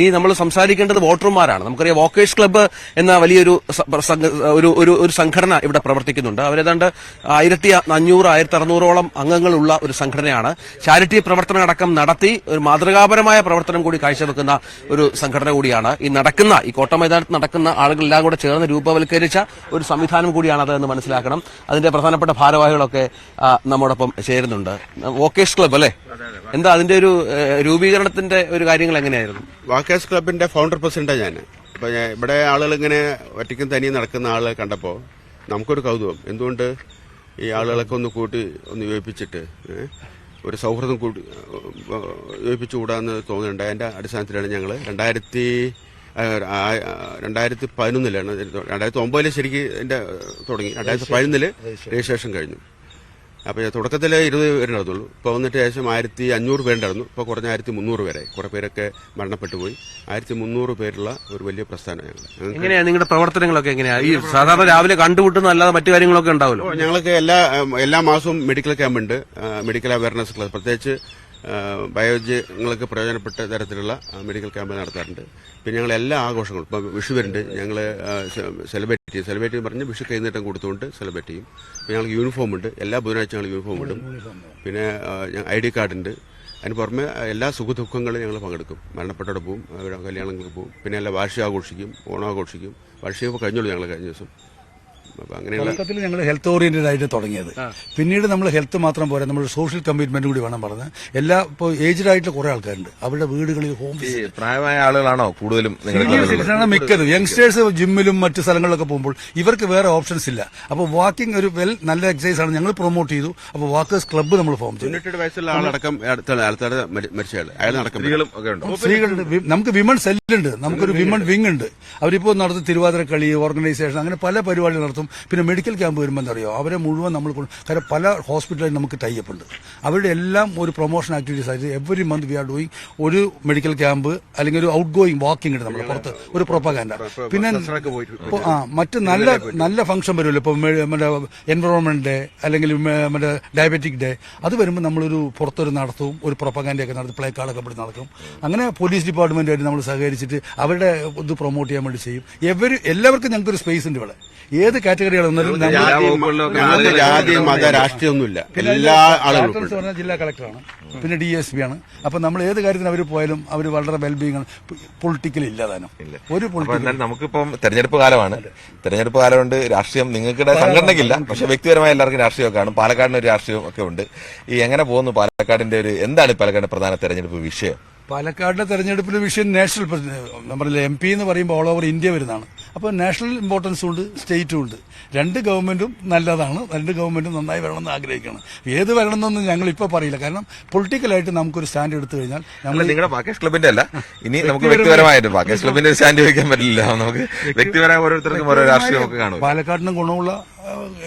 ഇനി നമ്മൾ സംസാരിക്കേണ്ടത് വോട്ടർമാരാണ്. നമുക്കറിയാം വോക്കേഴ്സ് ക്ലബ്ബ് എന്ന വലിയൊരു ഒരു ഒരു ഒരു സംഘടന ഇവിടെ പ്രവർത്തിക്കുന്നുണ്ട്. അവരേതാണ്ട് ആയിരത്തി അഞ്ഞൂറ് ആയിരത്തി അറുന്നൂറോളം അംഗങ്ങളുള്ള ഒരു സംഘടനയാണ്. ചാരിറ്റി പ്രവർത്തനം അടക്കം നടത്തി ഒരു മാതൃകാപരമായ പ്രവർത്തനം കൂടി കാഴ്ചവെക്കുന്ന ഒരു സംഘടന കൂടിയാണ്. ഈ നടക്കുന്ന ഈ കോട്ട മൈതാനത്ത് നടക്കുന്ന ആളുകളെല്ലാം കൂടെ ചേർന്ന് രൂപവൽക്കരിച്ച ഒരു സംവിധാനം കൂടിയാണ് അതെന്ന് മനസ്സിലാക്കണം. അതിന്റെ പ്രധാനപ്പെട്ട ഭാരവാഹികളൊക്കെ നമ്മോടൊപ്പം ചേരുന്നുണ്ട്. വോക്കേഴ്സ് ക്ലബ്ബ് അല്ലേ? എന്താ അതിന്റെ ഒരു രൂപീകരണത്തിന്റെ ഒരു കാര്യങ്ങൾ എങ്ങനെയായിരുന്നു? വാക്കേഴ്സ് ക്ലബിന്റെ ഫൗണ്ടർ പ്രസിഡന്റാണ് ഞാൻ അപ്പൊ ഞാൻ ഇവിടെ ആളുകൾ ഇങ്ങനെ ഒറ്റയ്ക്കും തനിയും നടക്കുന്ന ആളുകളെ കണ്ടപ്പോൾ നമുക്കൊരു കൗതുകം. എന്തുകൊണ്ട് ഈ ആളുകളൊക്കെ ഒന്ന് കൂട്ടി ഒന്ന് യോജിപ്പിച്ചിട്ട് ഒരു സൗഹൃദം കൂട്ടി യോജിപ്പിച്ചുകൂടാന്ന് തോന്നുന്നുണ്ട്. അതിന്റെ അടിസ്ഥാനത്തിലാണ് ഞങ്ങൾ രണ്ടായിരത്തി രണ്ടായിരത്തി പതിനൊന്നിലാണ് രണ്ടായിരത്തി ഒമ്പതിൽ ശരിക്കും ഇതിന്റെ തുടങ്ങി. രണ്ടായിരത്തി പതിനൊന്നിൽ രജിസ്ട്രേഷൻ കഴിഞ്ഞു. അപ്പോൾ തുടക്കത്തിൽ ഇരുപത് പേരുണ്ടായിരുന്നുള്ളൂ ഇപ്പോൾ വന്നിട്ട് ഏകദേശം ആയിരത്തി അഞ്ഞൂറ് പേരുണ്ടായിരുന്നു. ഇപ്പോൾ കുറഞ്ഞ ആയിരത്തി മുന്നൂറ് പേരെ. കുറേ പേരൊക്കെ മരണപ്പെട്ടു പോയി. ആയിരത്തി മുന്നൂറ് പേരുള്ള ഒരു വലിയ പ്രസ്ഥാനം ഞങ്ങൾ. എങ്ങനെയാണ് എങ്ങനെയാ നിങ്ങളുടെ പ്രവർത്തനങ്ങളൊക്കെ എങ്ങനെയാണ് ഈ സാധാരണ രാവിലെ കണ്ടുമുട്ടുന്ന അല്ലാതെ മറ്റു കാര്യങ്ങളൊക്കെ ഉണ്ടാവുമല്ലോ? ഞങ്ങൾക്ക് എല്ലാ എല്ലാ മാസവും മെഡിക്കൽ ക്യാമ്പ് ഉണ്ട്. മെഡിക്കൽ അവയർനെസ് ക്ലാസ് പ്രത്യേകിച്ച് ബയോജങ്ങൾക്ക് പ്രയോജനപ്പെട്ട തരത്തിലുള്ള മെഡിക്കൽ ക്യാമ്പ് നടത്താറുണ്ട്. പിന്നെ ഞങ്ങൾ എല്ലാ ആഘോഷങ്ങളും ഇപ്പം വിഷു വരുന്നുണ്ട് ഞങ്ങൾ സെലിബ്രേറ്റ് ചെയ്യും. സെലിബ്രേറ്റ് ചെയ്യും പറഞ്ഞ് വിഷു കൈനീട്ടം കൊടുത്തുകൊണ്ട് സെലിബ്രേറ്റ് ചെയ്യും. പിന്നെ ഞങ്ങൾക്ക് യൂണിഫോം ഉണ്ട് എല്ലാ ബുധനാഴ്ച ഞങ്ങൾ യൂണിഫോം ഇടും. പിന്നെ ഐ ഡി കാർഡ് ഉണ്ട്. അതിന് പുറമെ എല്ലാ സുഖദുഃഖങ്ങളും ഞങ്ങൾ പങ്കെടുക്കും. മരണപ്പെട്ടവിടെ പോവും അവരുടെ കല്യാണങ്ങൾക്ക് പോവും. പിന്നെ എല്ലാ വാർഷികം ആഘോഷിക്കും ഓണം ആഘോഷിക്കും. വാർഷികം ഇപ്പോൾ കഴിഞ്ഞുള്ളൂ ഞങ്ങൾ കഴിഞ്ഞ ദിവസം. അപ്പം അങ്ങനെയുള്ള തുടക്കത്തിൽ ഞങ്ങൾ ഹെൽത്ത് ഓറിയന്റഡ് ആയിട്ട് തുടങ്ങിയത്. പിന്നീട് നമ്മൾ ഹെൽത്ത് മാത്രം പോരാ നമ്മൾ സോഷ്യൽ കമ്മിറ്റ്മെന്റ് കൂടി വേണം പറഞ്ഞ്. എല്ലാ ഇപ്പോൾ ഏജ്ഡ് ആയിട്ടുള്ള കുറെ ആൾക്കാരുണ്ട്. അവരുടെ വീടുകളിൽ ഹോം ഈ പ്രായമായ ആളുകളാണോ കൂടുതലും നിങ്ങളുടെ ആണ് മിക്കതും. യങ്സ്റ്റേഴ്സ് ജിമ്മിലും മറ്റു സ്ഥലങ്ങളിലൊക്കെ പോകുമ്പോൾ ഇവർക്ക് വേറെ ഓപ്ഷൻസ് ഇല്ല. അപ്പോൾ വാക്കിംഗ് ഒരു വെൽ നല്ല എക്സസൈസ് ആണ്. ഞങ്ങൾ പ്രൊമോട്ട് ചെയ്തു. അപ്പോൾ വാക്കേഴ്സ് ക്ലബ്ബ് നമ്മൾ ഫോം ചെയ്തു. തൊണ്ണൂറ്റെട്ട് വയസ്സുള്ള ആളടക്കം അടുത്ത അടുത്ത മരിച്ചയാൾ അയാൾ നടക്കും സ്ത്രീകളും ഒക്കെ ഉണ്ടോ. സ്ത്രീകളുണ്ട്. വി- നമുക്ക് വിമൺ സെല്ലുണ്ട് നമുക്കൊരു വിമൺ വിങ് ഉണ്ട്. അവരിപ്പോൾ നടത്തും തിരുവാതിര കളി ഓർഗനൈസേഷൻ അങ്ങനെ പല പരിപാടികൾ നടത്തും. പിന്നെ മെഡിക്കൽ ക്യാമ്പ് വരുമ്പോൾ എന്താ അറിയോ? അവരെ മുഴുവൻ നമ്മൾ കാരണം പല ഹോസ്പിറ്റലിൽ നമുക്ക് ടൈപ്പ് ഉണ്ട്. അവരുടെ എല്ലാം ഒരു പ്രൊമോഷൻ ആക്ടിവിറ്റീസ് ആയിട്ട് every month we are doing ഒരു മെഡിക്കൽ ക്യാമ്പ് അല്ലെങ്കിൽ ഒരു ഔട്ട് ഗോയിങ് വാക്കിംഗ് ഉണ്ട് നമ്മൾ പുറത്ത് ഒരു പ്രൊപ്പകാൻഡ പിന്നെ ആ മറ്റ് നല്ല നല്ല ഫംഗ്ഷൻ വരുമല്ലോ. ഇപ്പോൾ മറ്റേ എൻവറോൺമെന്റ് ഡേ അല്ലെങ്കിൽ നമ്മുടെ മറ്റേ ഡയബറ്റിക് ഡേ അത് വരുമ്പോൾ നമ്മളൊരു പുറത്തൊരു നടത്തും ഒരു പ്രൊപ്പഗാൻഡയൊക്കെ നടത്തി പ്ലേ കാർഡൊക്കെ ഇവിടെ നടക്കും. അങ്ങനെ പോലീസ് ഡിപ്പാർട്ട്മെന്റ് ആയിട്ട് നമ്മൾ സഹകരിച്ചിട്ട് അവരുടെ ഇത് പ്രൊമോട്ട് ചെയ്യാൻ വേണ്ടി ചെയ്യും. എവരും എല്ലാവർക്കും ഞങ്ങൾക്കൊരു സ്പേസ് ഉണ്ട് ഇവിടെ. ഏത് ഞങ്ങൾക്ക് ജാതി മത രാഷ്ട്രീയമൊന്നുമില്ല. എല്ലാ ആളുകളും പറഞ്ഞാൽ ജില്ലാ കളക്ടറാണ്. പിന്നെ ഡി എസ് പി ആണ്. അപ്പൊ നമ്മൾ ഏത് കാര്യത്തിന് അവർ പോയാലും അവർ വളരെ വെൽബീങ് ആണ്. പൊളിറ്റിക്കൽ ഇല്ലാതാനും ഒരു പൊളിറ്റിക്കൽ നമുക്കിപ്പം തെരഞ്ഞെടുപ്പ് കാലമാണ്. തെരഞ്ഞെടുപ്പ് കാലം കൊണ്ട് രാഷ്ട്രീയം നിങ്ങൾക്കിടെ സംഘടനയ്ക്കില്ല. പക്ഷെ വ്യക്തിപരമായ എല്ലാവർക്കും രാഷ്ട്രീയം കാണും. പാലക്കാടിന് ഒരു രാഷ്ട്രീയം ഒക്കെ ഉണ്ട്. ഈ എങ്ങനെ പോകുന്നു പാലക്കാടിന്റെ ഒരു എന്താണ് പാലക്കാട് പാലക്കാടിന്റെ പ്രധാന തെരഞ്ഞെടുപ്പ് വിഷയം? പാലക്കാടിന്റെ തെരഞ്ഞെടുപ്പിലെ വിഷയം നാഷണൽ നമ്മുടെ എം പി എന്ന് പറയുമ്പോൾ ഓൾ ഓവർ ഇന്ത്യ വരുന്നതാണ്. അപ്പോൾ നാഷണൽ ഇമ്പോർട്ടൻസും ഉണ്ട് സ്റ്റേറ്റും ഉണ്ട്. രണ്ട് ഗവൺമെന്റും നല്ലതാണ് രണ്ട് ഗവൺമെന്റും നന്നായി വരണമെന്ന് ആഗ്രഹിക്കണം ഏത് വരണമെന്നൊന്നും ഞങ്ങൾ ഇപ്പോൾ പറയില്ല. കാരണം പൊളിറ്റിക്കലായിട്ട് നമുക്കൊരു സ്റ്റാൻഡ് എടുത്തു കഴിഞ്ഞാൽ നമ്മൾ നിങ്ങളുടെ പാക്കേജ് ക്ലബിന്റെ അല്ല. ഇനി നമുക്ക് വ്യക്തിപരമായിട്ട് പാക്കേജ് ക്ലബിന്റെ സ്റ്റാൻഡ് വയ്ക്കാൻ പറ്റില്ല. നമുക്ക് വ്യക്തിപരമായ ഓരോരുത്തർക്കും ഓരോ രാഷ്ട്രീയം ഒക്കെ കാണും. പാലക്കാടിനും ഗുണമുള്ള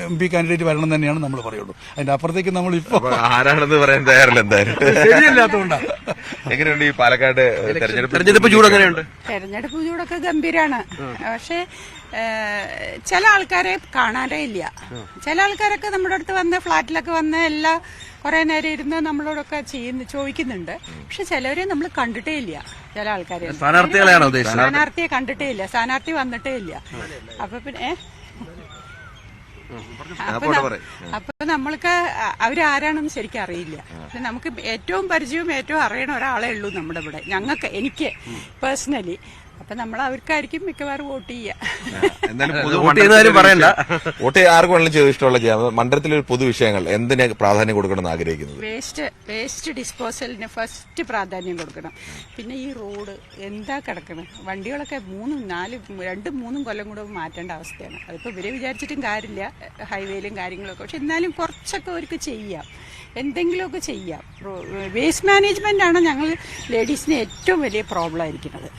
എം പി കാൻഡിഡേറ്റ് വരണം തന്നെയാണ് നമ്മൾ പറയുള്ളൂ. അതിന്റെ അപ്പുറത്തേക്ക് നമ്മൾ ഇപ്പോൾ ആരാണെന്ന് പറയാൻ തയ്യാറില്ല എന്തായാലും. ശരിയല്ലാത്തതുകൊണ്ടാണ് എങ്ങനെയുണ്ട് ഈ പാലക്കാട് തെരഞ്ഞെടുപ്പ് തെരഞ്ഞെടുപ്പ് ചൂട് എങ്ങനെയുണ്ട്? തെരഞ്ഞെടുപ്പ് ചൂടൊക്കെ ഗംഭീരാണ്. പക്ഷെ ചില ആൾക്കാരെ കാണാനേ ഇല്ല. ചില ആൾക്കാരൊക്കെ നമ്മുടെ അടുത്ത് വന്ന് ഫ്ലാറ്റിലൊക്കെ വന്ന് എല്ലാ കുറെ നേരം ഇരുന്ന് നമ്മളോടൊക്കെ ചെയ്യുന്നു ചോദിക്കുന്നുണ്ട്. പക്ഷെ ചിലവരെ നമ്മൾ കണ്ടിട്ടേ ഇല്ല. ചില ആൾക്കാരെ. സ്ഥാനാർത്ഥികളെയാണോ സ്ഥാനാർത്ഥിയെ കണ്ടിട്ടേ ഇല്ല. സ്ഥാനാർത്ഥി വന്നിട്ടേ ഇല്ല. അപ്പൊ പിന്നെ? അപ്പൊ നമ്മൾക്ക് അവരാരാണെന്ന് ശരിക്കും അറിയില്ല. പക്ഷെ നമുക്ക് ഏറ്റവും പരിചയവും ഏറ്റവും അറിയണ ഒരാളെ ഉള്ളൂ നമ്മുടെ ഇവിടെ. ഞങ്ങൾക്ക് എനിക്ക് പേഴ്സണലി അപ്പൊ നമ്മൾ അവർക്കായിരിക്കും മിക്കവാറും വോട്ട് ചെയ്യുക പറയണ്ട. വോട്ട് ആർക്ക് വേണമെങ്കിലും ചെയ്ത് ഇഷ്ടമുള്ള ചെയ്യാം. മണ്ഡലത്തിലെ ഒരു പൊതു വിഷയങ്ങൾ എന്തിനെ പ്രാധാന്യം കൊടുക്കണമെന്ന് ആഗ്രഹിക്കുന്നത്? വേസ്റ്റ് വേസ്റ്റ് ഡിസ്പോസലിന് ഫസ്റ്റ് പ്രാധാന്യം കൊടുക്കണം. പിന്നെ ഈ റോഡ് എന്താ കിടക്കണം? വണ്ടികളൊക്കെ മൂന്നും നാലും രണ്ടും മൂന്നും കൊല്ലം കൂടെ മാറ്റേണ്ട അവസ്ഥയാണ്. അതിപ്പോ ഇവരെ വിചാരിച്ചിട്ടും കാര്യമില്ല ഹൈവേയിലും കാര്യങ്ങളൊക്കെ. പക്ഷെ എന്നാലും കുറച്ചൊക്കെ അവർക്ക് ചെയ്യാം. എന്തെങ്കിലുമൊക്കെ ചെയ്യാം. വേസ്റ്റ് മാനേജ്മെന്റ് ആണ് ഞങ്ങൾ ലേഡീസിന് ഏറ്റവും വലിയ പ്രോബ്ലം ആയിരിക്കുന്നത്.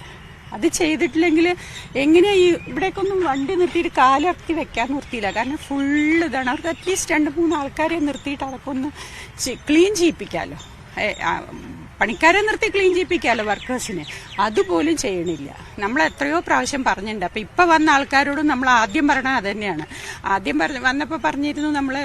അത് ചെയ്തിട്ടില്ലെങ്കിൽ എങ്ങനെ ഈ ഇവിടേക്കൊന്നും വണ്ടി നിർത്തിയിട്ട് കാലിറക്കി വെക്കാൻ നിർത്തിയില്ല. കാരണം ഫുള്ള് ഇതാണ്. അവർക്ക് അറ്റ്ലീസ്റ്റ് രണ്ട് മൂന്ന് ആൾക്കാരെ നിർത്തിയിട്ട് അതൊക്കെ ഒന്ന് ക്ലീൻ ചെയ്യിപ്പിക്കാമല്ലോ പണിക്കാരെ നിർത്തി ക്ലീൻ ചെയ്യിപ്പിക്കാമല്ലോ വർക്കേഴ്സിനെ അതുപോലും ചെയ്യണില്ല. നമ്മൾ എത്രയോ പ്രാവശ്യം പറഞ്ഞിട്ടുണ്ട്. അപ്പം ഇപ്പം വന്ന ആൾക്കാരോടും നമ്മൾ ആദ്യം പറഞ്ഞത് അത് തന്നെയാണ് ആദ്യം പറഞ്ഞ് വന്നപ്പോൾ പറഞ്ഞിരുന്നു നമ്മൾ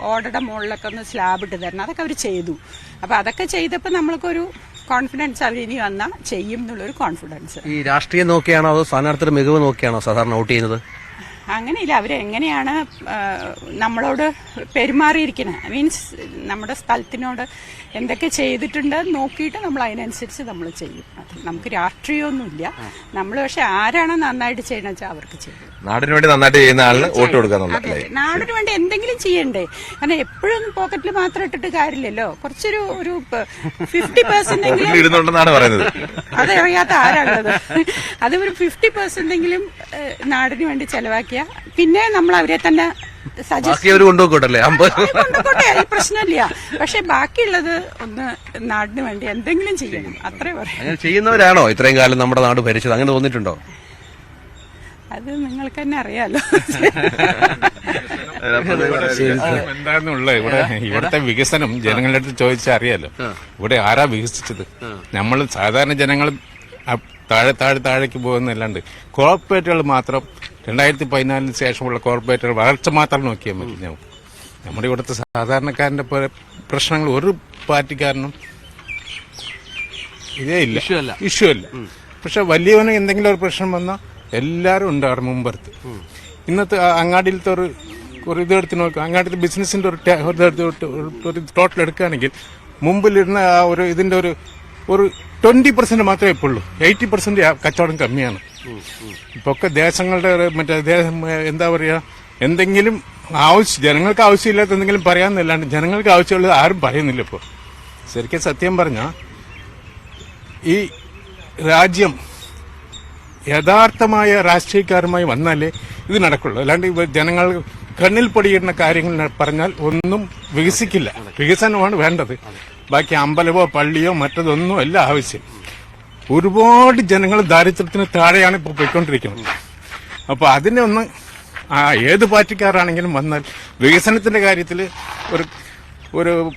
ഓടയുടെ മുകളിലൊക്കെ ഒന്ന് സ്ലാബ് ഇട്ട് തരണം. അതൊക്കെ അവർ ചെയ്തു. അപ്പം അതൊക്കെ ചെയ്തപ്പോൾ നമ്മൾക്കൊരു കോൺഫിഡൻസ് അവർ ഇനി വന്നാൽ ചെയ്യും എന്നുള്ളൊരു കോൺഫിഡൻസ് ഈ രാഷ്ട്രീയം നോക്കിയാണോ അതോ സ്ഥാനാർത്ഥിയുടെ മികവ് നോക്കിയാണോ സാധാരണ വോട്ട് ചെയ്യുന്നത്? അങ്ങനെയില്ല. അവരെങ്ങനെയാണ് നമ്മളോട് പെരുമാറിയിരിക്കുന്നത് മീൻസ് നമ്മുടെ സ്ഥലത്തിനോട് എന്തൊക്കെ ചെയ്തിട്ടുണ്ട് നോക്കിയിട്ട് നമ്മൾ അതിനനുസരിച്ച് നമ്മൾ ചെയ്യും. അത് നമുക്ക് രാഷ്ട്രീയമൊന്നുമില്ല. നമ്മൾ പക്ഷെ ആരാണ് നന്നായിട്ട് ചെയ്യണമെന്ന് വെച്ചാൽ അവർക്ക് ചെയ്യും. നാടിന് വേണ്ടി നന്നായിട്ട് ചെയ്യുന്ന ആളിന് വോട്ട് കൊടുക്കാന്നുള്ള നാടിന് വേണ്ടി എന്തെങ്കിലും ചെയ്യണ്ടേ? കാരണം എപ്പോഴും പോക്കറ്റിൽ മാത്രം ഇട്ടിട്ട് കാര്യമില്ലല്ലോ. കുറച്ചൊരു ഒരു ഫിഫ്റ്റി പെർസെന്റ് അതെ അറിയാത്ത ആരാണത്? അത് ഒരു ഫിഫ്റ്റി പെർസെന്റ് എങ്കിലും നാടിന് വേണ്ടി ചെലവാക്കിയ. പിന്നെ നമ്മൾ അവരെ തന്നെ സജസ്റ്റ് ബാക്കി അവർ കൊണ്ടുപോയിക്കോട്ടല്ലേ അമ്പത് കൊണ്ടുപോട്ടെ പ്രശ്നമില്ല. പക്ഷെ ബാക്കിയുള്ളത് ഒന്ന് നാടിന് വേണ്ടി എന്തെങ്കിലും ചെയ്യണം. അത്രേ പറയാം ചെയ്യുന്നവരാണോ ഇത്രയും കാലം നമ്മുടെ നാട് ഭരിച്ചത്? അങ്ങനെ തോന്നിയിട്ടുണ്ടോ? അത് നിങ്ങൾക്ക് തന്നെ അറിയാലോ. എന്താണെന്നുള്ള ഇവിടെ ഇവിടുത്തെ വികസനം ജനങ്ങളുടെ അടുത്ത് ചോദിച്ചാൽ അറിയാലോ. ഇവിടെ ആരാ വികസിച്ചത്? നമ്മൾ സാധാരണ ജനങ്ങൾ താഴെ താഴെ താഴേക്ക് പോകുന്നല്ലാണ്ട് കോർപ്പറേറ്റുകൾ മാത്രം രണ്ടായിരത്തി പതിനാലിന് ശേഷമുള്ള കോർപ്പറേറ്റർ വളർച്ച മാത്രം നോക്കിയാൽ മതി നമ്മുടെ ഇവിടുത്തെ സാധാരണക്കാരന്റെ പ്രശ്നങ്ങൾ ഒരു പാർട്ടിക്കാരനും ഇതേ ഇല്ല. ഇഷ്യൂ അല്ല. പക്ഷെ വലിയവന് എന്തെങ്കിലും ഒരു പ്രശ്നം വന്നാൽ എല്ലാവരും ഉണ്ട് അവിടെ മുമ്പർത്ത്. ഇന്നത്തെ അങ്ങാടിയിലത്തെ ഒരു ഒരു ഇത് എടുത്ത് നോക്കുക അങ്ങാടിയിലെ ബിസിനസിന്റെ ഒരു ഒരു ടോട്ടൽ എടുക്കുകയാണെങ്കിൽ മുമ്പിലിരുന്ന ആ ഒരു ഇതിന്റെ ഒരു ഒരു ട്വന്റി പെർസെന്റ് മാത്രമേ ഇപ്പോൾ ഉള്ളൂ എയ്റ്റി പെർസെന്റ് കച്ചവടം കമ്മിയാണ്. ഇപ്പൊ ഒക്കെ ദേശങ്ങളുടെ മറ്റേ എന്താ പറയാ എന്തെങ്കിലും ആവശ്യം ജനങ്ങൾക്ക് ആവശ്യമില്ലാത്ത എന്തെങ്കിലും പറയാന്നല്ലാണ്ട് ജനങ്ങൾക്ക് ആവശ്യമുള്ളത് ആരും പറയുന്നില്ല ഇപ്പോൾ ശരിക്കും സത്യം പറഞ്ഞാൽ ഈ രാജ്യം യഥാർത്ഥമായ രാഷ്ട്രീയക്കാരുമായി വന്നാലേ ഇത് നടക്കുള്ളൂ. അല്ലാണ്ട് ജനങ്ങൾ കണ്ണിൽ പൊടിയിടുന്ന കാര്യങ്ങൾ പറഞ്ഞാൽ ഒന്നും വികസിക്കില്ല. വികസനമാണ് വേണ്ടത്. ബാക്കി അമ്പലമോ പള്ളിയോ മറ്റതൊന്നും അല്ല ആവശ്യം. ഒരുപാട് ജനങ്ങൾ ദാരിദ്ര്യത്തിന് താഴെയാണ് ഇപ്പോൾ പോയിക്കൊണ്ടിരിക്കുന്നത്. അപ്പോൾ അതിനെ ഒന്ന് ആ ഏത് പാർട്ടിക്കാരാണെങ്കിലും വന്നാൽ വികസനത്തിന്റെ കാര്യത്തിൽ ഒരു ഒരു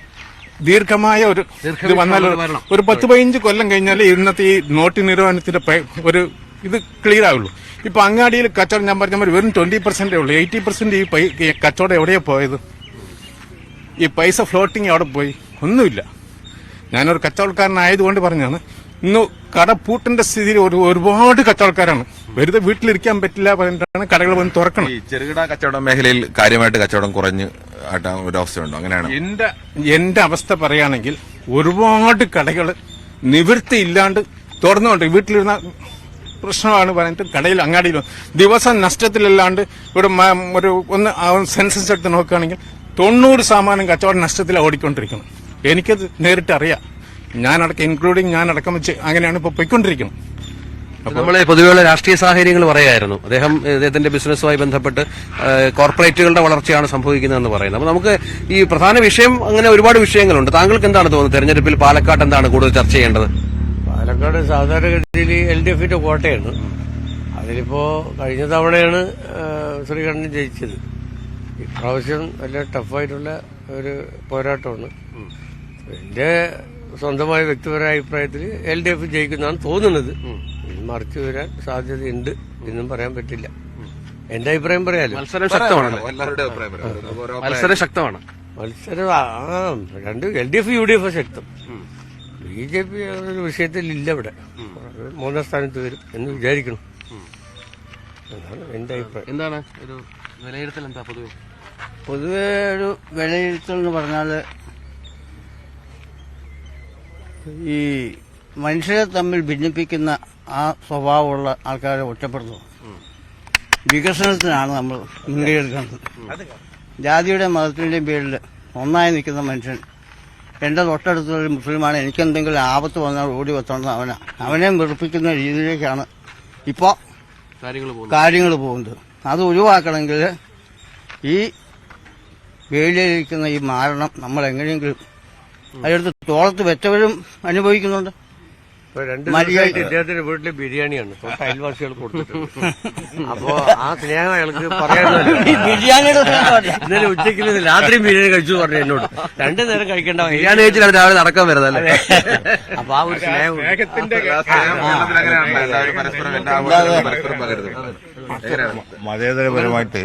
ദീർഘമായ ഒരു ഇത് വന്നാൽ ഒരു- പത്ത് പതിനഞ്ച് കൊല്ലം കഴിഞ്ഞാൽ ഇന്നത്തെ ഈ നോട്ട് നിരോധനത്തിന്റെ ഒരു ഇത് ക്ലിയർ ആവുള്ളൂ. ഇപ്പൊ അങ്ങാടിയിൽ കച്ചവടം ഞാൻ പറഞ്ഞ വെറും ട്വന്റി പെർസെന്റേ ഉള്ളൂ. എയ്റ്റി പെർസെന്റ് ഈ കച്ചവടം എവിടെയാ പോയത്? ഈ പൈസ ഫ്ലോട്ടിങ് അവിടെ പോയി. ഒന്നുമില്ല. ഞാനൊരു കച്ചവടക്കാരനായതുകൊണ്ട് പറഞ്ഞാണ് ഇന്ന് കട പൂട്ടിന്റെ സ്ഥിതിയിൽ ഒരു ഒരുപാട് കച്ചവടക്കാരാണ്. വെറുതെ വീട്ടിലിരിക്കാൻ പറ്റില്ല പറഞ്ഞിട്ടാണ് കടകൾ വന്ന് തുറക്കണം ഈ ചെറുകിട കച്ചവട മേഖലയിൽ കാര്യമായിട്ട് കച്ചവടം കുറഞ്ഞ് ഒരവസ്ഥയുണ്ടോ അങ്ങനെയാണ്. എന്റെ എന്റെ അവസ്ഥ പറയുകയാണെങ്കിൽ ഒരുപാട് കടകൾ നിവൃത്തി ഇല്ലാണ്ട് തുറന്നുകൊണ്ട് വീട്ടിലിരുന്ന പ്രശ്നമാണ് പറഞ്ഞിട്ട് കടയിൽ അങ്ങാടിയിൽ ദിവസം നഷ്ടത്തിലല്ലാണ്ട് ഇവിടെ ഒരു ഒന്ന് സെൻസസ് എടുത്ത് നോക്കുകയാണെങ്കിൽ തൊണ്ണൂറ് ശതമാനം കച്ചവടം നഷ്ടത്തിൽ ഓടിക്കൊണ്ടിരിക്കുന്നത്. എനിക്കത് നേരിട്ട് അറിയാം ഞാനടക്കം ഇൻക്ലൂഡിങ് ഞാനടക്കം വെച്ച് അങ്ങനെയാണ് ഇപ്പോൾ പോയിക്കൊണ്ടിരിക്കുന്നത്. നമ്മളെ പൊതുവെയുള്ള രാഷ്ട്രീയ സാഹചര്യങ്ങൾ പറയായിരുന്നു. അദ്ദേഹം അദ്ദേഹത്തിന്റെ ബിസിനസ്സുമായി ബന്ധപ്പെട്ട് കോർപ്പറേറ്റുകളുടെ വളർച്ചയാണ് സംഭവിക്കുന്നതെന്ന് പറയുന്നത്. അപ്പോൾ നമുക്ക് ഈ പ്രധാന വിഷയം അങ്ങനെ ഒരുപാട് വിഷയങ്ങളുണ്ട്. താങ്കൾക്ക് എന്താണ് തോന്നുന്നത്? തെരഞ്ഞെടുപ്പിൽ പാലക്കാട് എന്താണ് കൂടുതൽ ചർച്ച ചെയ്യേണ്ടത്? പാലക്കാട് സാധാരണഗതിയിൽ എൽ ഡി എഫിന്റെ കോട്ടയാണ്. അതിലിപ്പോ കഴിഞ്ഞ തവണയാണ് ശ്രീകണ്ഠൻ ജയിച്ചത്. ഇപ്രാവശ്യം നല്ല ടഫായിട്ടുള്ള ഒരു പോരാട്ടമാണ്. എന്റെ സ്വന്തമായ വ്യക്തിപരമായ അഭിപ്രായത്തിൽ എൽ ഡി എഫ് ജയിക്കുന്നതാണ് തോന്നുന്നത്. മറിച്ചു വരാൻ സാധ്യതയുണ്ട് എന്നും പറയാൻ പറ്റില്ല. എന്റെ അഭിപ്രായം പറയാലോ? മത്സരം ശക്തമാണ് എല്ലാവരുടെയും അഭിപ്രായം പറയാം. മത്സരം ശക്തമാണ്. മത്സരം ആ ആ, രണ്ട് L D F U D F ശക്തം. ബി ജെ പി ഒരു വിഷയത്തിൽ ഇല്ല ഇവിടെ മൂന്നാം സ്ഥാനത്ത് വരും എന്ന് വിചാരിക്കണം എന്താണ് എന്റെ അഭിപ്രായം. എന്താണ്? ഒരു വിലയിരുത്തൽ എന്താ പൊതുവെ? പൊതുവെ ഒരു വിലയിരുത്തൽ എന്ന് പറഞ്ഞാൽ ഈ മനുഷ്യരെ തമ്മിൽ ഭിന്നിപ്പിക്കുന്ന ആ സ്വഭാവമുള്ള ആൾക്കാരെ ഒറ്റപ്പെടുത്തുന്നു. വികസനത്തിനാണ് നമ്മൾ മുൻകൈ എടുക്കുന്നത് ജാതിയുടെ മതത്തിന്റെയും പേരിൽ ഒന്നായി നിൽക്കുന്ന മനുഷ്യൻ എന്റെ തൊട്ടടുത്തുള്ള മുസ്ലിമാണ്. എനിക്കെന്തെങ്കിലും ആപത്ത് വന്നാൽ ഓടി വെത്തണം അവനാ. അവനെ വെറുപ്പിക്കുന്ന രീതിയിലേക്കാണ് ഇപ്പോൾ കാര്യങ്ങൾ പോകുന്നത്. അത് ഒഴിവാക്കണമെങ്കിൽ ഈ വേലിയിലിരിക്കുന്ന ഈ മാരണം നമ്മൾ എങ്ങനെയെങ്കിലും അതെടുത്ത് തോളത്ത് വെച്ചവരും അനുഭവിക്കുന്നുണ്ട്. ഇദ്ദേഹത്തിന്റെ വീട്ടിൽ ബിരിയാണിയാണ് തൊട്ട് അയൽവാസികൾ കൊടുത്തിട്ടുണ്ട്. അപ്പോ ആ സ്നേഹം അയാൾക്ക് സാധനമല്ല. ഇന്നലെ ഉച്ചയ്ക്ക് രാത്രി ബിരിയാണി കഴിച്ചു പറഞ്ഞു എന്നോട്. രണ്ടു നേരം കഴിക്കേണ്ട ബിരിയാണി കഴിച്ചിട്ടാണ് രാവിലെ നടക്കാൻ വരുന്നല്ലേ അപ്പൊ ആ ഒരു സ്നേഹം മതേതരപരമായിട്ട്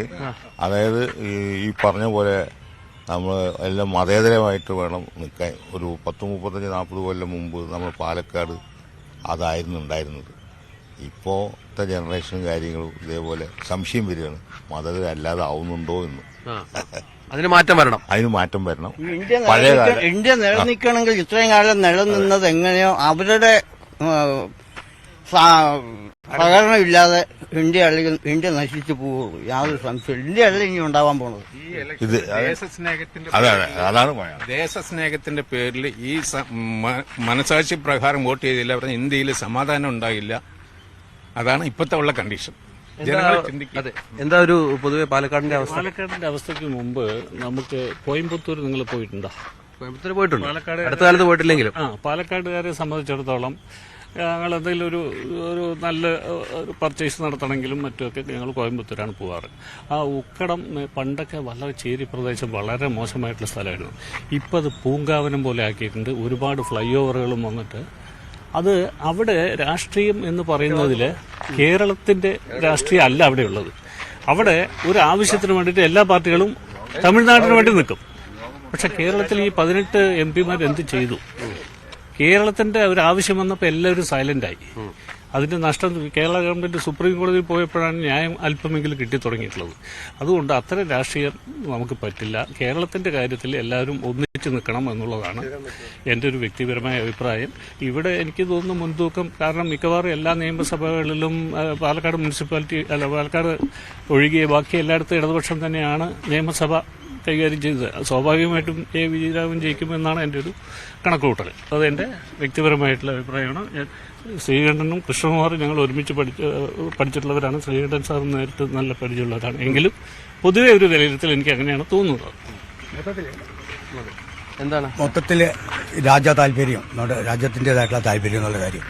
അതായത് ഈ പറഞ്ഞ പോലെ നമ്മൾ എല്ലാം മതേതരമായിട്ട് വേണം നിൽക്കാൻ ഒരു പത്ത് മുപ്പത്തഞ്ച് നാൽപ്പത് കൊല്ലം മുമ്പ് നമ്മൾ പാലക്കാട് അതായിരുന്നു ഉണ്ടായിരുന്നത് ഇപ്പോഴത്തെ ജനറേഷനും കാര്യങ്ങളും ഇതേപോലെ സംശയം വരികയാണ്. മതേതരല്ലാതെ ആവുന്നുണ്ടോ എന്ന്. അതിന് മാറ്റം വരണം. അതിന് മാറ്റം വരണം. ഇന്ത്യ നിലനിൽക്കണമെങ്കിൽ ഇത്രയും കാലം നിലനിന്നത് എങ്ങനെയോ അവരുടെ പ്രകടനമില്ലാതെ ഇന്ത്യ അല്ലെങ്കിൽ ഇന്ത്യ നശിച്ചു പോവുള്ളൂ യാതൊരു സംശയം ഇന്ത്യ അല്ല ഇനി ഉണ്ടാവാൻ പോണത് ഇത് ദേശസ്നേഹത്തിന്റെ അതാണ് പറയാം ദേശസ്നേഹത്തിന്റെ പേരിൽ ഈ സ- മ- മനസാക്ഷി പ്രകാരം വോട്ട് ചെയ്തില്ല. പറഞ്ഞ ഇന്ത്യയിൽ സമാധാനം ഉണ്ടാകില്ല അതാണ് ഇപ്പോഴത്തെ ഉള്ള കണ്ടീഷൻ ജനങ്ങൾ ചിന്തിക്കുക അതെ എന്താ ഒരു പൊതുവെ പാലക്കാടിന്റെ അവസ്ഥ? പാലക്കാടിന്റെ അവസ്ഥയ്ക്ക് മുമ്പ് നമുക്ക് കോയമ്പത്തൂർ നിങ്ങൾ പോയിട്ടുണ്ടോ? കോയമ്പത്തൂർ പോയിട്ടുണ്ട്. പാലക്കാട് അടുത്ത കാലത്ത് പോയിട്ടില്ലെങ്കിലും. ആ പാലക്കാടുകാരെ സംബന്ധിച്ചിടത്തോളം എന്തെങ്കിലും ഒരു ഒരു നല്ല ഒരു പർച്ചേസ് നടത്തണമെങ്കിലും മറ്റുമൊക്കെ ഞങ്ങൾ കോയമ്പത്തൂരാണ് പോവാറ്. ആ ഉക്കടം പണ്ടൊക്കെ വളരെ ചേരി പ്രദേശം വളരെ മോശമായിട്ടുള്ള സ്ഥലമായിരുന്നു. ഇപ്പം അത് പൂങ്കാവനം പോലെ ആക്കിയിട്ടുണ്ട്. ഒരുപാട് ഫ്ലൈ ഓവറുകളും വന്നിട്ട്. അത് അവിടെ രാഷ്ട്രീയം എന്ന് പറയുന്നതിൽ കേരളത്തിന്റെ രാഷ്ട്രീയം അല്ല അവിടെ ഉള്ളത് അവിടെ ഒരു ആവശ്യത്തിന് വേണ്ടിയിട്ട് എല്ലാ പാർട്ടികളും തമിഴ്നാടിന് വേണ്ടി നിൽക്കും. പക്ഷെ കേരളത്തിൽ ഈ പതിനെട്ട് എം പിമാർ എന്ത് ചെയ്തു? കേരളത്തിന്റെ ഒരു ആവശ്യം വന്നപ്പോൾ എല്ലാവരും സൈലന്റായി അതിന്റെ നഷ്ടം കേരള ഗവൺമെന്റ് സുപ്രീം കോടതിയിൽ പോയപ്പോഴാണ് ന്യായം അല്പമെങ്കിലും കിട്ടി തുടങ്ങിയിട്ടുള്ളത് അതുകൊണ്ട് അത്തരം രാഷ്ട്രീയം നമുക്ക് പറ്റില്ല. കേരളത്തിന്റെ കാര്യത്തിൽ എല്ലാവരും ഒന്നിച്ചു നിൽക്കണം എന്നുള്ളതാണ് എന്റെ ഒരു വ്യക്തിപരമായ അഭിപ്രായം. ഇവിടെ എനിക്ക് തോന്നുന്നു മുൻതൂക്കം കാരണം മിക്കവാറും എല്ലാ നിയമസഭകളിലും പാലക്കാട് മുനിസിപ്പാലിറ്റി അല്ല പാലക്കാട് ഒഴികെ ബാക്കി എല്ലായിടത്തും ഇടതുപക്ഷം തന്നെയാണ് നിയമസഭ കൈകാര്യം ചെയ്തത് സ്വാഭാവികമായിട്ടും എ വിജയരാഘവൻ ജയിക്കുമെന്നാണ് എന്റെ ഒരു കണക്കുകൂട്ടൽ. അതെന്റെ എന്റെ വ്യക്തിപരമായിട്ടുള്ള അഭിപ്രായമാണ്. ഞാൻ ശ്രീകണ്ഠനും കൃഷ്ണകുമാറും ഞങ്ങൾ ഒരുമിച്ച് പഠിച്ച പഠിച്ചിട്ടുള്ളവരാണ്. ശ്രീകണ്ഠൻ സാർ നേരിട്ട് നല്ല പരിചയമുള്ളവരാണ്. എങ്കിലും പൊതുവെ ഒരു വിലയിരുത്തൽ എനിക്ക് അങ്ങനെയാണ് തോന്നുന്നത്. എന്താണ്? മൊത്തത്തിൽ രാജ താല്പര്യം. നമ്മുടെ രാജ്യത്തിന്റെതായിട്ടുള്ള താല്പര്യം എന്നുള്ള കാര്യം.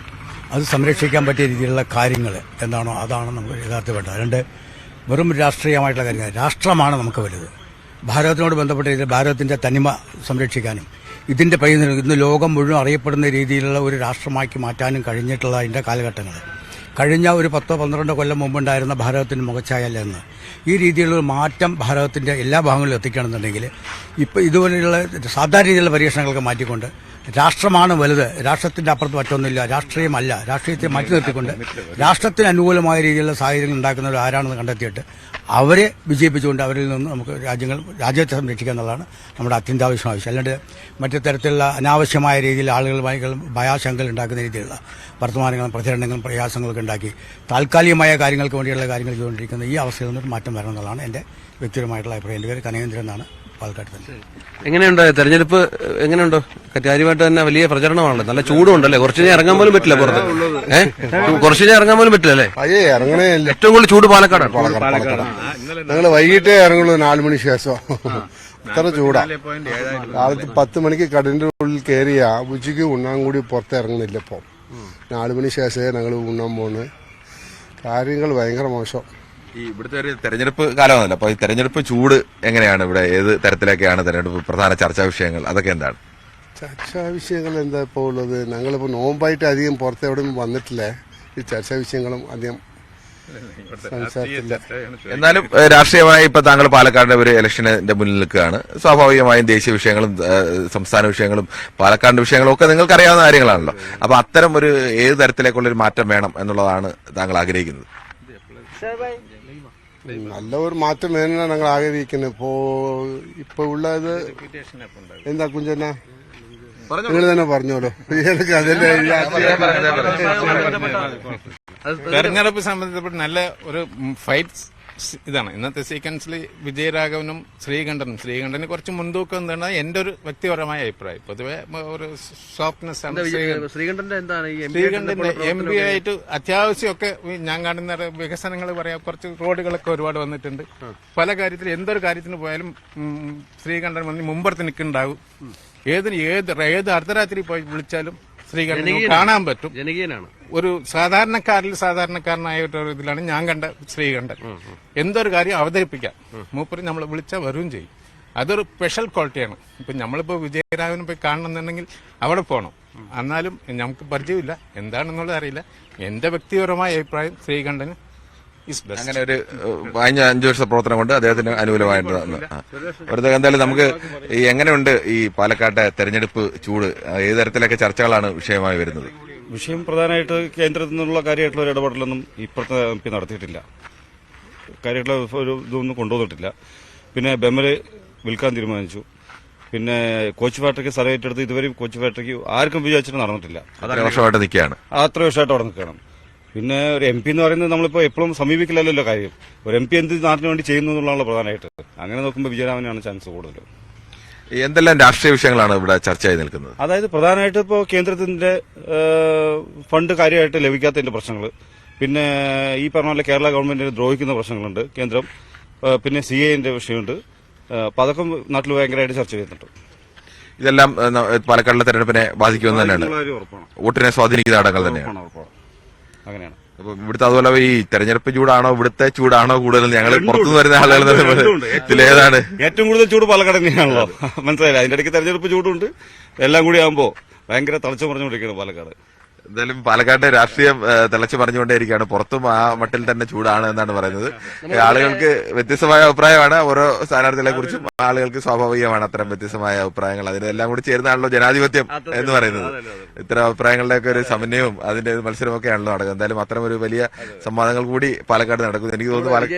അത് സംരക്ഷിക്കാൻ പറ്റിയ രീതിയിലുള്ള കാര്യങ്ങൾ എന്താണോ അതാണ് നമുക്ക് യഥാർത്ഥ വേണ്ടത്. രണ്ട് വെറും രാഷ്ട്രീയമായിട്ടുള്ള കാര്യങ്ങൾ. രാഷ്ട്രമാണ് നമുക്ക് വലുത്. ഭാരതത്തിനോട് ബന്ധപ്പെട്ട രീതിയിൽ ഭാരതത്തിന്റെ തനിമ സംരക്ഷിക്കാനും ഇതിന്റെ പൈതൃകം ഇന്ന് ലോകം മുഴുവൻ അറിയപ്പെടുന്ന രീതിയിലുള്ള ഒരു രാഷ്ട്രമാക്കി മാറ്റാനും കഴിഞ്ഞിട്ടുള്ള അതിന്റെ കാലഘട്ടങ്ങൾ. കഴിഞ്ഞ ഒരു പത്തോ പന്ത്രണ്ടോ കൊല്ലം മുമ്പുണ്ടായിരുന്ന ഭാരതത്തിന്റെ മുഖച്ഛായല്ല എന്ന് ഈ രീതിയിലുള്ള മാറ്റം ഭാരതത്തിന്റെ എല്ലാ ഭാഗങ്ങളിലും എത്തിക്കണമെന്നുണ്ടെങ്കിൽ ഇപ്പോൾ ഇതുപോലെയുള്ള സാധാരണ രീതിയിലുള്ള പരീക്ഷണങ്ങളൊക്കെ മാറ്റിക്കൊണ്ട് രാഷ്ട്രമാണ് വലുത്. രാഷ്ട്രത്തിന്റെ അപ്പുറത്ത് മറ്റൊന്നുമില്ല. രാഷ്ട്രീയമല്ല. രാഷ്ട്രീയത്തെ മാറ്റി നിർത്തിക്കൊണ്ട് രാഷ്ട്രത്തിന് അനുകൂലമായ രീതിയിലുള്ള സാഹചര്യങ്ങൾ ഉണ്ടാക്കുന്നവർ ആരാണെന്ന് കണ്ടെത്തിയിട്ട് അവരെ വിജയിപ്പിച്ചുകൊണ്ട് അവരിൽ നിന്ന് നമുക്ക് രാജ്യങ്ങൾ രാജ്യത്തെ സംരക്ഷിക്കുക എന്നുള്ളതാണ് നമ്മുടെ അത്യന്താവശ്യം ആവശ്യം. അല്ലാണ്ട് മറ്റു തരത്തിലുള്ള അനാവശ്യമായ രീതിയിൽ ആളുകൾ ഭയാശങ്കകൾ ഉണ്ടാക്കുന്ന രീതിയിലുള്ള വർത്തമാനങ്ങളും പ്രചരണങ്ങളും പ്രയാസങ്ങളൊക്കെ ഉണ്ടാക്കി താൽക്കാലികമായ കാര്യങ്ങൾക്ക് വേണ്ടിയുള്ള കാര്യങ്ങൾ ചെയ്തുകൊണ്ടിരിക്കുന്ന ഈ അവസ്ഥയിൽ നിന്നൊരു മാറ്റം വരണം എന്നുള്ളതാണ് എന്റെ വ്യക്തിപരമായിട്ടുള്ള അഭിപ്രായം. എന്റെ പേര് കനകേന്ദ്രൻ എന്നാണ്. പാലക്കാട് തന്നെ. എങ്ങനെയുണ്ട് തെരഞ്ഞെടുപ്പ് എങ്ങനെയുണ്ടോ? കാര്യമായിട്ട് തന്നെ വലിയ പ്രചരണമാണല്ലോ. നല്ല ചൂടുണ്ടല്ലേ? കുറച്ചു നേരം ഇറങ്ങാൻ പോലും പറ്റില്ല പുറത്ത്. ഏഹ്? കുറച്ചു നേരം ഇറങ്ങാൻ പോലും പറ്റില്ല അല്ലേ? അയ്യേ ഇറങ്ങണേ ഇല്ല. ഏറ്റവും കൂടുതൽ ചൂട് പാലക്കാടാണ്. ഞങ്ങൾ വൈകിട്ടേ ഇറങ്ങുള്ളൂ നാലു മണി ശേഷം. ഇത്ര ചൂടാ. കാലത്ത് പത്ത് മണിക്ക് കടലിന്റെ ഉള്ളിൽ കയറിയ ഉച്ചയ്ക്ക് ഉണ്ണാൻ കൂടി പുറത്ത് ഇറങ്ങുന്നില്ല ഇപ്പൊ. നാലു മണി ശേഷമേ ഞങ്ങൾ ഉണ്ണാൻ പോണ്. കാര്യങ്ങൾ ഭയങ്കര മോശം. ഈ ഇവിടുത്തെ ഒരു തെരഞ്ഞെടുപ്പ് കാലമാണല്ലോ. അപ്പൊ ഈ തെരഞ്ഞെടുപ്പ് ചൂട് എങ്ങനെയാണ്? ഇവിടെ ഏത് തരത്തിലൊക്കെയാണ് തെരഞ്ഞെടുപ്പ് പ്രധാന ചർച്ചാ വിഷയങ്ങൾ? അതൊക്കെ എന്താണ്? ചർച്ചാ വിഷയങ്ങൾ എന്താ ഇപ്പോൾ ഉള്ളത്? ഞങ്ങളിപ്പോൾ നോമ്പായിട്ട് അധികം പുറത്ത് എവിടെയും വന്നിട്ടില്ല. ഈ ചർച്ചാ വിഷയങ്ങളും അധികം സംസാരത്തില്ല. എന്നാലും രാഷ്ട്രീയമായി ഇപ്പൊ താങ്കൾ പാലക്കാടിന്റെ ഒരു ഇലക്ഷന്റെ മുന്നിൽ നിൽക്കുകയാണ്. സ്വാഭാവികമായും ദേശീയ വിഷയങ്ങളും സംസ്ഥാന വിഷയങ്ങളും പാലക്കാടിന്റെ വിഷയങ്ങളും ഒക്കെ നിങ്ങൾക്ക് അറിയാവുന്ന കാര്യങ്ങളാണല്ലോ. അപ്പൊ അത്തരം ഒരു ഏത് തരത്തിലേക്കുള്ള ഒരു മാറ്റം വേണം എന്നുള്ളതാണ് താങ്കൾ ആഗ്രഹിക്കുന്നത്? നല്ല ഒരു മാറ്റം വേണമെന്നാണ് ഞങ്ങൾ ആഗ്രഹിക്കുന്നത് ഇപ്പോ ഇപ്പൊ ഉള്ളത് എന്താ കുഞ്ചന നിങ്ങൾ തന്നെ പറഞ്ഞോളൂ. എനിക്ക് അതിന്റെ തെരഞ്ഞെടുപ്പ് സംബന്ധപ്പെട്ട് നല്ല ഒരു ഫൈറ്റ് ഇതാണ്. ഇന്നത്തെ സീക്വൻസിൽ വിജയരാഘവനും ശ്രീകണ്ഠനും. ശ്രീകണ്ഠന് കുറച്ച് മുൻതൂക്കം എന്താണ്? എന്റെ ഒരു വ്യക്തിപരമായ അഭിപ്രായം. പൊതുവെ ഒരു സോഫ്റ്റ്നെസ് ആണ് ശ്രീകണ്ഠന്റെ എന്താണ് ശ്രീകണ്ഠന്റെ എം പി ആയിട്ട് അത്യാവശ്യമൊക്കെ ഞാൻ കാണുന്ന വികസനങ്ങൾ പറയാം. കുറച്ച് റോഡുകളൊക്കെ ഒരുപാട് വന്നിട്ടുണ്ട്. പല കാര്യത്തിൽ എന്തൊരു കാര്യത്തിന് പോയാലും ശ്രീകണ്ഠൻ വന്ന് മുമ്പർത്ത് നിൽക്കുന്നുണ്ടാവും. ഏതിന് ഏത് ഏത് അർദ്ധരാത്രി പോയി വിളിച്ചാലും ശ്രീകണ്ഠൻ കാണാൻ പറ്റും. ജനകീയനാണ്. ഒരു സാധാരണക്കാരിൽ സാധാരണക്കാരനായ ഒരു ഇതിലാണ് ഞാൻ കണ്ട ശ്രീകണ്ഠൻ എന്തൊരു കാര്യം അവതരിപ്പിക്കാം. മൂപ്പര് നമ്മൾ വിളിച്ചാൽ വരും ചെയ്യും. അതൊരു സ്പെഷ്യൽ ക്വാളിറ്റിയാണ്. ഇപ്പൊ നമ്മളിപ്പോ വിജയരാഘവനെ പോയി കാണണമെന്നുണ്ടെങ്കിൽ അവിടെ പോകണം എന്നാലും നമുക്ക് പരിചയമില്ല. എന്താണെന്നുള്ളത് അറിയില്ല. എന്റെ വ്യക്തിപരമായ അഭിപ്രായം ശ്രീകണ്ഠന്. അങ്ങനെ ഒരു കഴിഞ്ഞ അഞ്ചു വർഷ പ്രവർത്തനം കൊണ്ട് അദ്ദേഹത്തിന് അനുകൂലമായിട്ട് ഒരു. വെറുതെ എന്തായാലും നമുക്ക് ഈ എങ്ങനെയുണ്ട് ഈ പാലക്കാട്ടെ തെരഞ്ഞെടുപ്പ് ചൂട്? ഏത് തരത്തിലൊക്കെ ചർച്ചകളാണ് വിഷയമായി വരുന്നത്? വിഷയം പ്രധാനമായിട്ട് കേന്ദ്രത്തിൽ നിന്നുള്ള കാര്യമായിട്ടുള്ള ഒരു ഇടപെടലൊന്നും ഇപ്പുറത്തെ എം പി നടത്തിയിട്ടില്ല. കാര്യമായിട്ടുള്ള ഒരു ഇതൊന്നും കൊണ്ടുവന്നിട്ടില്ല. പിന്നെ ബെമ്മൽ വിൽക്കാൻ തീരുമാനിച്ചു. പിന്നെ കോച്ച് ഫാക്ടറിക്ക് സ്ഥലം ഏറ്റെടുത്ത് ഇതുവരെയും കോച്ച് ഫാക്ടറിക്ക് ആർക്കും വിചാരിച്ചിട്ട് നടന്നിട്ടില്ല. അത്ര വർഷമായിട്ട് നിൽക്കുകയാണ്. അത്ര വർഷമായിട്ട് അവിടെ നിൽക്കണം പിന്നെ ഒരു എം പി എന്ന് പറയുന്നത് നമ്മളിപ്പോൾ എപ്പോഴും സമീപിക്കില്ലല്ലോ കാര്യം. ഒരു എം പി എന്ത് നാട്ടിന് വേണ്ടി ചെയ്യുന്നു എന്നുള്ളതാണ് പ്രധാനമായിട്ട്. അങ്ങനെ നോക്കുമ്പോൾ വിജയരാമനാണ് ചാൻസ് കൂടുതൽ എന്തെല്ലാം രാഷ്ട്രീയ വിഷയങ്ങളാണ് ഇവിടെ ചർച്ചയായി നിൽക്കുന്നത്? അതായത് പ്രധാനമായിട്ട് ഇപ്പോൾ കേന്ദ്രത്തിന്റെ ഫണ്ട് കാര്യമായിട്ട് ലഭിക്കാത്തതിന്റെ പ്രശ്നങ്ങൾ പിന്നെ ഈ പറഞ്ഞ പോലെ കേരള ഗവൺമെന്റിനെ ദ്രോഹിക്കുന്ന പ്രശ്നങ്ങളുണ്ട് കേന്ദ്രം. പിന്നെ സി എന്റെ വിഷയമുണ്ട്. അപ്പൊ അതൊക്കെ നാട്ടിൽ ഭയങ്കരമായിട്ട് ചർച്ച ചെയ്യുന്നുണ്ട് ഇതെല്ലാം പാലക്കാടിലെ തെരഞ്ഞെടുപ്പിനെ ബാധിക്കുമെന്ന് തന്നെയാണ്. വോട്ടിനെ സ്വാധീനിക്കുന്ന ഘടകങ്ങൾ തന്നെയാണ്. അങ്ങനെയാണ്. അപ്പൊ ഇവിടുത്തെ അതുപോലെ ഈ തെരഞ്ഞെടുപ്പ് ചൂടാണോ ഇവിടുത്തെ ചൂടാണോ കൂടുതൽ ഞങ്ങൾ പുറത്തുനിന്ന് വരുന്ന ആളുകൾ. ഇതിലേതാണ് ഏറ്റവും കൂടുതൽ ചൂട് പാലക്കാട് തന്നെയാണല്ലോ. മനസ്സിലായില്ല? അതിന്റെ ഇടയ്ക്ക് തെരഞ്ഞെടുപ്പ് ചൂടുണ്ട്. എല്ലാം കൂടി ആകുമ്പോ ഭയങ്കര തളച്ചു പറഞ്ഞുകൊണ്ടിരിക്കുകയാണ് പാലക്കാട്. എന്തായാലും പാലക്കാട്ടെ രാഷ്ട്രീയം തിളച്ചു പറഞ്ഞുകൊണ്ടേയിരിക്കുകയാണ്. പുറത്തും ആ മട്ടിൽ തന്നെ ചൂടാണ് എന്നാണ് പറയുന്നത്. ആളുകൾക്ക് വ്യത്യസ്തമായ അഭിപ്രായമാണ്. ഓരോ സ്ഥാനാർത്ഥികളെ കുറിച്ചും ആളുകൾക്ക് സ്വാഭാവികമാണ് അത്തരം വ്യത്യസ്തമായ അഭിപ്രായങ്ങൾ. അതിനെല്ലാം കൂടി ചേരുന്നതാണല്ലോ ജനാധിപത്യം എന്ന് പറയുന്നത്. ഇത്തരം അഭിപ്രായങ്ങളുടെയൊക്കെ ഒരു സമന്വയവും അതിന്റെ മത്സരമൊക്കെയാണല്ലോ നടക്കുന്നത്. എന്തായാലും അത്തരം ഒരു വലിയ സംവാദങ്ങൾ കൂടി പാലക്കാട് നടക്കുന്നു. എനിക്ക് തോന്നുന്നു പാലക്കാട്